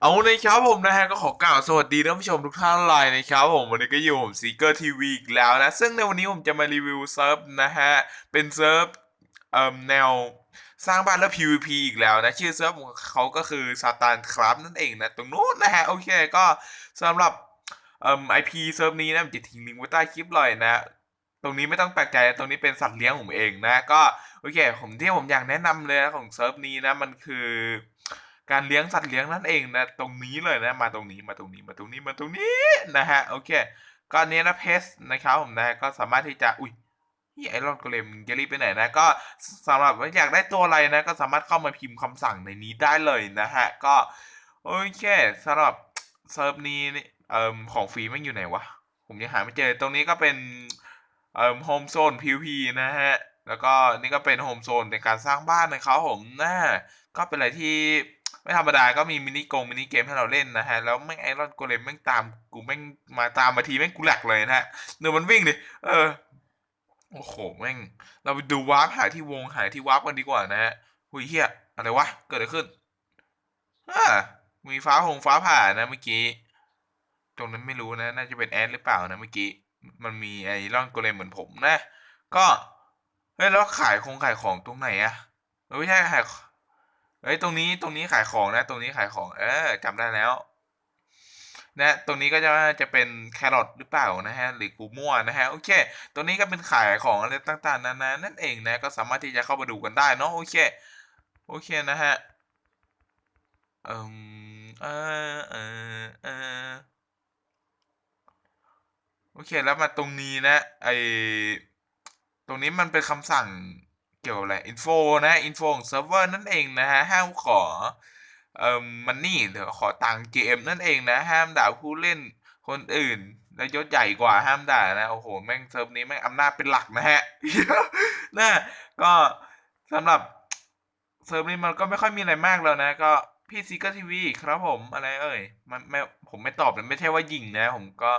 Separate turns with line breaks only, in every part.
เอาในครับผมนะฮะก็ขอกล่าวสวัสดีท่านผู้ชมทุกท่านเลยนะครับผมวันนี้ก็อยู่ผมซีเกอร์ทีวีอีกแล้วนะซึ่งในวันนี้ผมจะมารีวิวเซิร์ฟนะฮะเป็นเซิร์ฟเอ่อแนวสร้างบ้านและ PVP อีกแล้วนะชื่อเซิร์ฟของเขาก็คือซาตานครับนั่นเองนะตรงนู้นนะฮะโอเคก็สำหรับเอ่อ IP เซิร์ฟนี้นะผมจะทิ้งลิงก์ไว้ใต้คลิปเลยนะตรงนี้ไม่ต้องแปลกใจตรงนี้เป็นสัตว์เลี้ยงผมเองนะก็โอเคผมที่ผมอยากแนะนำเลยนะของเซิร์ฟนี้นะมันคือ การเลี้ยงสัตว์เลี้ยงนั่นเองนะตรงนี้เลยนะมาตรงนี้มาตรงนี้มาตรงนี้มาตรงนี้นะฮะโอเคก็อันนี้นะเพสนะครับผมนะก็สามารถที่จะอุ้ยนี่ไอรอนโกเลมจะรีบไปไหนนะ ก็สำหรับว่าอยากได้ตัวอะไรนะ ก็สามารถเข้ามาพิมพ์คำสั่งในนี้ได้เลยนะฮะ ก็ โอเคสำหรับเซิร์ฟนี้นี่เอ่อของฟรีไม่อยู่ไหนวะ ผมยังหาไม่เจอตรงนี้ก็เป็นเอ่อโฮมโซน PVP นะฮะ แล้วก็นี่ก็เป็นโฮมโซนในการสร้างบ้านนะครับผมนะก็เป็นอะไรที่ ไม่ธรรมดาก็มีมินิกงมินิเกมให้เราเล่นนะฮะ แล้วแม่งไอรอนโกเลมแม่งตามกูแม่งมาตามมาทีแม่งกูหลักเลยนะฮะเดี๋ยวมันวิ่งดิเออโอ้โหแม่ง เราไปดูวาร์ปหาที่วงหาที่วาร์ปกันดีกว่านะฮะหุยเฮียอะไรวะเกิดอะไรขึ้นอ่ามีฟ้าหงฟ้าผ่านะเมื่อกี้ ตรงนั้นไม่รู้นะ น่าจะเป็นแอดหรือเปล่านะเมื่อกี้ มันมีไอรอนโกเลมเหมือนผมนะ ก็เฮ้ยแล้วขายคงขายของตรงไหนอะไม่ใช่ขาย เฮ้ยตรงนี้ตรงนี้ขายของนะ ตรงนี้ขายของ เออจำได้แล้วนะตรงนี้ก็จะจะเป็นแครอทหรือเปล่านะฮะหรือกูมั่วนะฮะโอเค ตรงนี้ก็เป็นขายของอะไรต่างๆนานานั่นเองนะก็สามารถที่จะเข้ามาดูกันได้เนาะโอเคโอเคนะฮะเอ่มเออเออเออโอเคแล้วมาตรงนี้นะไอตรงนี้มันเป็นคำสั่ง กี่ยวกับอะไรอินโฟนะอินโฟของเซิร์ฟเวอร์นั่นเองนะฮะห้ามขอเอ่อมันนี่หรือขอตังค์ GM นั่นเองนะ ห้ามด่าผู้เล่นคนอื่น แล้วยศใหญ่กว่าห้ามด่านะ โอ้โห แม่งเซิร์ฟนี้แม่งอำนาจเป็นหลักนะฮะนะก็สำหรับเซิร์ฟนี้มันก็ไม่ค่อยมีอะไรมากแล้วนะ ก็พี่ซีก็ทีวีครับผมอะไรเอ่ยมันไม่ผมไม่ตอบเลยไม่ใช่ว่ายิงนะ ผมก็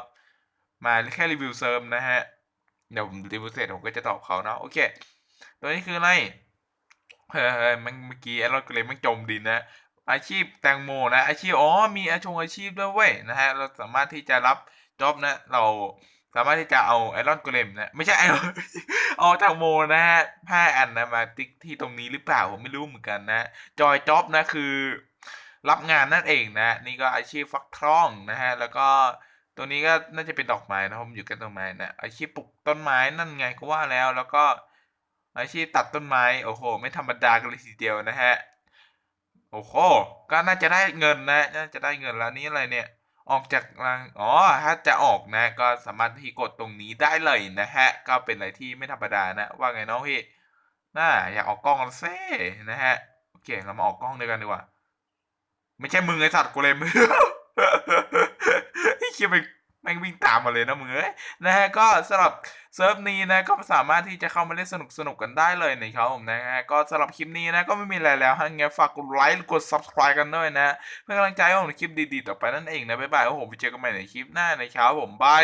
มาแค่รีวิวเซิร์ฟนะฮะ เดี๋ยวผมรีวิวเสร็จผมก็จะตอบเขาเนาะโอเค ตัวนี้คืออะไรเฮ้ยมันเมื่อกี้ไอ้รอนเกรมมันจมดินนะอาชีพแตงโมนะ อาชีพอ๋อมีอาชงอาชีพด้วยเว้ยนะฮะเราสามารถที่จะรับจ็อบนะ เราสามารถที่จะเอาไอรอนเกรมนะ ไม่ใช่ไอรอนเอาแตงโมนะฮะห้าอันนะมาติ๊กที่ตรงนี้หรือเปล่าผมไม่รู้เหมือนกันนะจอยจ็อบนะคือรับงานนั่นเองนะ นี่ก็อาชีพฟักทองนะฮะแล้วก็ตัวนี้ก็น่าจะเป็นดอกไม้นะผมอยู่กันต้นไม้นะอาชีพปลูกต้นไม้นั่นไงก็ว่าแล้วแล้วก็ อาชีพตัดต้นไม้ โอ้โห ไม่ธรรมดากันเลยทีเดียวนะฮะ โอ้โห ก็น่าจะได้เงินนะ น่าจะได้เงินแล้วนี่อะไรเนี่ย ออกจากรัง อ๋อ ถ้าจะออกนะ ก็สามารถที่กดตรงนี้ได้เลยนะฮะ ก็เป็นอะไรที่ไม่ธรรมดานะ ว่าไงน้องพี่น่าอยากออกกล้องแล้วเซ่นะฮะ โอเค เรามาออกกล้องด้วยกันดีกว่า ไม่ใช่มึงไอสัตว์กูเลยมึงไอ้เคียไป ม่งวิ่งตามมาเลยนะมึงเอ้ยนะฮะก็สำหรับเซิร์ฟนี้นะก็สามารถที่จะเข้ามาเล่นสนุกสนุกกันได้เลยนะครับผมนะฮะก็สำหรับคลิปนี้นะก็ไม่มีอะไรแล้วฮะงี้ฝากกดไลค์กด subscribe กันด้วยนะ เพื่อกำลังใจให้ผมในคลิปดีๆ ต่อไปนั่นเองนะบ๊ายบายโอ้โหไปเจอกันใหม่ในคลิปหน้านะครับผมบาย